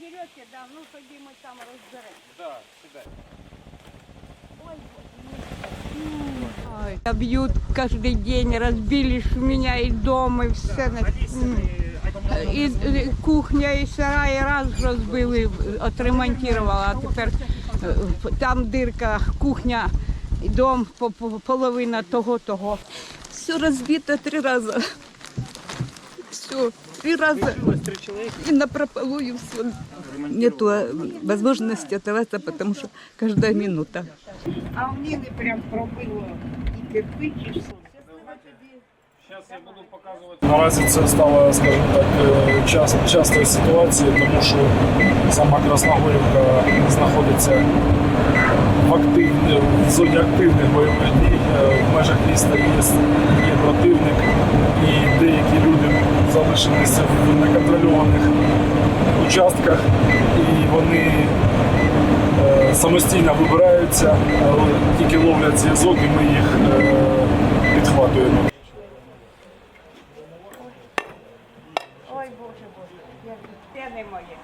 заберете, да, ну тоді ми там розберемо. Да, сідай. Бьют каждый день, разбили ж у меня и дом, и все. М. І, і кухня, і сарай раз розбили, отремонтувала, а тепер е, там дирка, кухня, і дом, по- по- половина того, того. Все разбито три раза. Все, три раза. И на прополую все. Нету э, возможности оставаться, потому что каждая минута. А в Ніни прям пробило і кирпич, і все. Зараз я буду показувати. Наразі це стало, скажімо так, е, час, частою ситуацією, тому що сама Красногорівка знаходиться в, активні, в зоні активних бойових дій. Е, В межах міста є, є противник, і деякі люди залишилися в неконтрольованих участках, і вони е, самостійно вибираються, тільки ловлять зв'язок, і ми їх е, підхватуємо. Ой, Боже, Боже, як не моє.